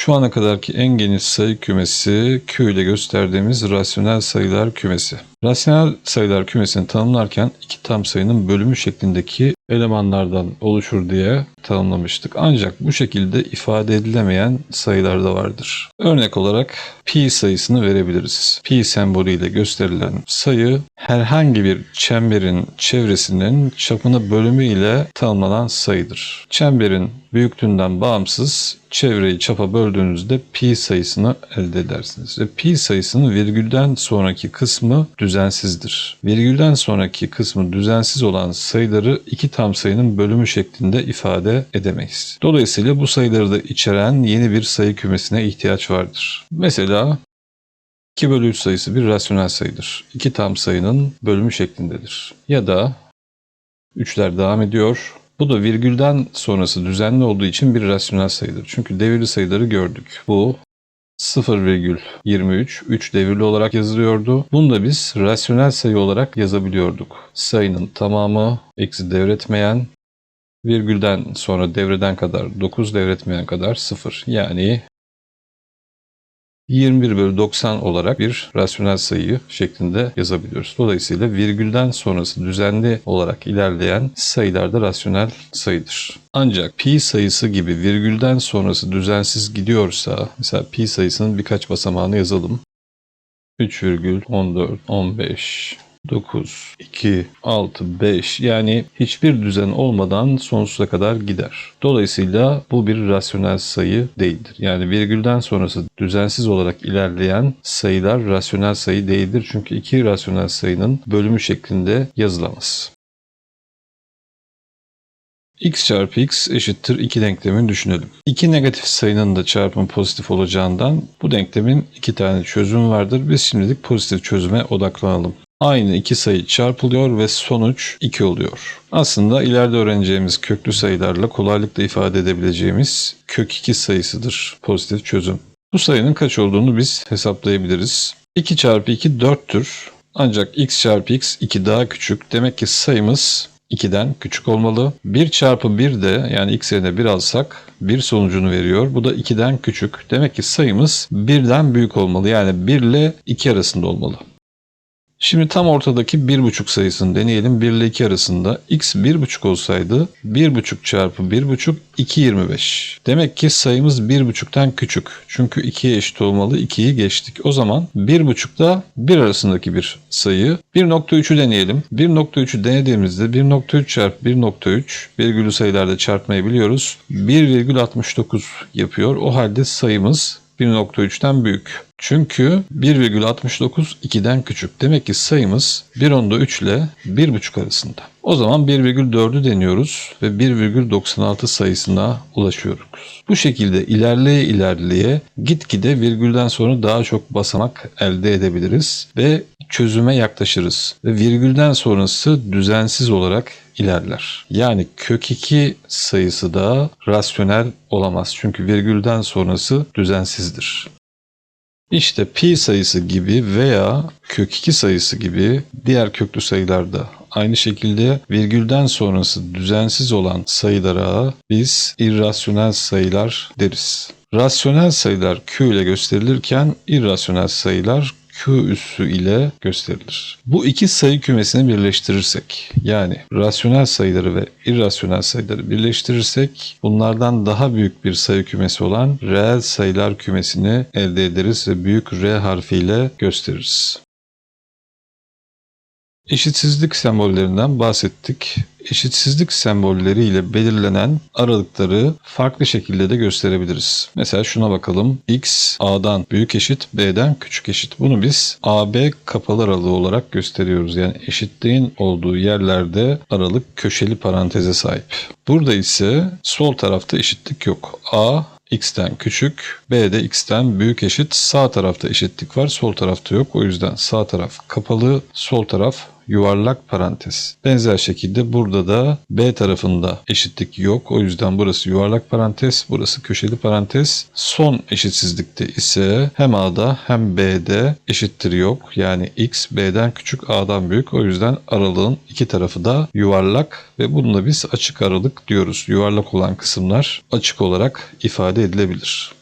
Şu ana kadarki en geniş sayı kümesi Q ile gösterdiğimiz rasyonel sayılar kümesi. Rasyonel sayılar kümesini tanımlarken iki tam sayının bölümü şeklindeki elemanlardan oluşur diye tanımlamıştık. Ancak bu şekilde ifade edilemeyen sayılar da vardır. Örnek olarak pi sayısını verebiliriz. Pi sembolüyle gösterilen sayı herhangi bir çemberin çevresinin çapını bölümü ile tanımlanan sayıdır. Çemberin büyüklüğünden bağımsız çevreyi çapa böldüğünüzde pi sayısını elde edersiniz. Ve pi sayısının virgülden sonraki kısmı düzensizdir. Virgülden sonraki kısmı düzensiz olan sayıları iki tam sayının bölümü şeklinde ifade edemeyiz. Dolayısıyla bu sayıları da içeren yeni bir sayı kümesine ihtiyaç vardır. Mesela 2 bölü 3 sayısı bir rasyonel sayıdır. İki tam sayının bölümü şeklindedir. Ya da 3'ler devam ediyor. Bu da virgülden sonrası düzenli olduğu için bir rasyonel sayıdır. Çünkü devirli sayıları gördük. Bu 0,23 3 devirli olarak yazılıyordu. Bunu da biz rasyonel sayı olarak yazabiliyorduk. Sayının tamamı eksi devretmeyen virgülden sonra devreden kadar 9 devretmeyen kadar 0. Yani 21 bölü 90 olarak bir rasyonel sayı şeklinde yazabiliyoruz. Dolayısıyla virgülden sonrası düzenli olarak ilerleyen sayılar da rasyonel sayıdır. Ancak pi sayısı gibi virgülden sonrası düzensiz gidiyorsa, mesela pi sayısının birkaç basamağını yazalım. 3,14, 15, 9, 2, 6, 5 yani hiçbir düzen olmadan sonsuza kadar gider. Dolayısıyla bu bir rasyonel sayı değildir. Yani virgülden sonrası düzensiz olarak ilerleyen sayılar rasyonel sayı değildir. Çünkü iki rasyonel sayının bölümü şeklinde yazılamaz. x çarpı x eşittir 2 denklemini düşünelim. İki negatif sayının da çarpımı pozitif olacağından bu denklemin iki tane çözümü vardır. Biz şimdilik pozitif çözüme odaklanalım. Aynı iki sayı çarpılıyor ve sonuç 2 oluyor. Aslında ileride öğreneceğimiz köklü sayılarla kolaylıkla ifade edebileceğimiz kök 2 sayısıdır pozitif çözüm. Bu sayının kaç olduğunu biz hesaplayabiliriz. 2 çarpı 2 4'tür. Ancak x çarpı x 2 daha küçük. Demek ki sayımız 2'den küçük olmalı. 1 çarpı 1 de yani x yerine 1 alsak 1 sonucunu veriyor. Bu da 2'den küçük. Demek ki sayımız 1'den büyük olmalı. Yani 1 ile 2 arasında olmalı. Şimdi tam ortadaki 1,5 sayısını deneyelim. 1 ile 2 arasında x 1,5 olsaydı 1,5 çarpı 1,5 2,25. Demek ki sayımız 1,5'ten küçük. Çünkü 2'ye eşit olmalı. 2'yi geçtik. O zaman 1,5 da 1 arasındaki bir sayı. 1,3'ü deneyelim. 1,3'ü denediğimizde 1,3 çarpı 1,3 virgülü sayılarda çarpmayı biliyoruz. 1,69 yapıyor. O halde sayımız 1,3'ten büyük. Çünkü 1,69 2'den küçük. Demek ki sayımız 1.3 ile 1.5 arasında. O zaman 1,4'ü deniyoruz ve 1,96 sayısına ulaşıyoruz. Bu şekilde ilerleye ilerleye gitgide virgülden sonra daha çok basamak elde edebiliriz ve çözüme yaklaşırız. Ve virgülden sonrası düzensiz olarak ilerler. Yani kök 2 sayısı da rasyonel olamaz. Çünkü virgülden sonrası düzensizdir. İşte pi sayısı gibi veya kök 2 sayısı gibi diğer köklü sayılarda aynı şekilde virgülden sonrası düzensiz olan sayılara biz irrasyonel sayılar deriz. Rasyonel sayılar Q ile gösterilirken irrasyonel sayılar Q üssü ile gösterilir. Bu iki sayı kümesini birleştirirsek yani rasyonel sayıları ve irrasyonel sayıları birleştirirsek bunlardan daha büyük bir sayı kümesi olan reel sayılar kümesini elde ederiz ve büyük R harfiyle gösteririz. Eşitsizlik sembollerinden bahsettik. Eşitsizlik sembolleri ile belirlenen aralıkları farklı şekilde de gösterebiliriz. Mesela şuna bakalım. X A'dan büyük eşit, B'den küçük eşit. Bunu biz AB kapalı aralığı olarak gösteriyoruz. Yani eşitliğin olduğu yerlerde aralık köşeli paranteze sahip. Burada ise sol tarafta eşitlik yok. A x'ten küçük, b de x'ten büyük eşit. Sağ tarafta eşitlik var, sol tarafta yok. O yüzden sağ taraf kapalı, sol taraf yuvarlak parantez. Benzer şekilde burada da B tarafında eşitlik yok. O yüzden burası yuvarlak parantez, burası köşeli parantez. Son eşitsizlikte ise hem A'da hem B'de eşittir yok. Yani X B'den küçük A'dan büyük. O yüzden aralığın iki tarafı da yuvarlak ve bununla biz açık aralık diyoruz. Yuvarlak olan kısımlar açık olarak ifade edilebilir.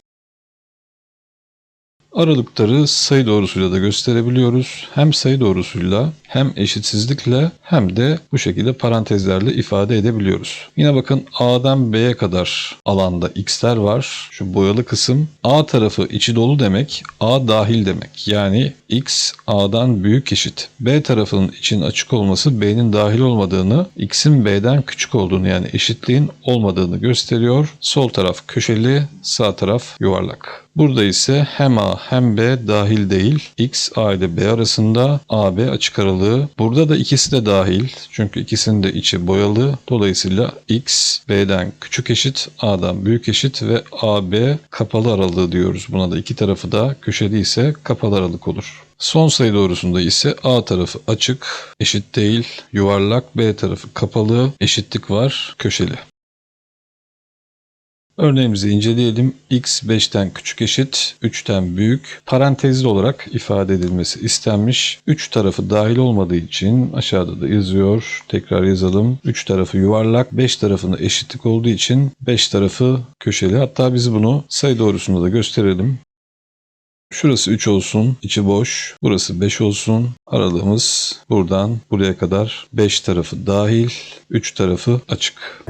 Aralıkları sayı doğrusuyla da gösterebiliyoruz. Hem sayı doğrusuyla hem eşitsizlikle hem de bu şekilde parantezlerle ifade edebiliyoruz. Yine bakın A'dan B'ye kadar alanda x'ler var. Şu boyalı kısım A tarafı içi dolu demek, A dahil demek. Yani x A'dan büyük eşit. B tarafının için açık olması B'nin dahil olmadığını, x'in B'den küçük olduğunu yani eşitliğin olmadığını gösteriyor. Sol taraf köşeli, sağ taraf yuvarlak. Burada ise hem A hem B dahil değil. X A ile B arasında AB açık aralığı. Burada da ikisi de dahil. Çünkü ikisinin de içi boyalı. Dolayısıyla X B'den küçük eşit, A'dan büyük eşit ve AB kapalı aralığı diyoruz. Buna da iki tarafı da köşeli ise kapalı aralık olur. Son sayı doğrusunda ise A tarafı açık, eşit değil, yuvarlak, B tarafı kapalı, eşitlik var, köşeli. Örneğimizi inceleyelim. x 5'ten küçük eşit, 3'ten büyük. Parantezli olarak ifade edilmesi istenmiş. 3 tarafı dahil olmadığı için aşağıda da yazıyor. Tekrar yazalım. 3 tarafı yuvarlak, 5 tarafında eşitlik olduğu için 5 tarafı köşeli. Hatta biz bunu sayı doğrusunda da gösterelim. Şurası 3 olsun, içi boş. Burası 5 olsun. Aralığımız buradan buraya kadar 5 tarafı dahil, 3 tarafı açık.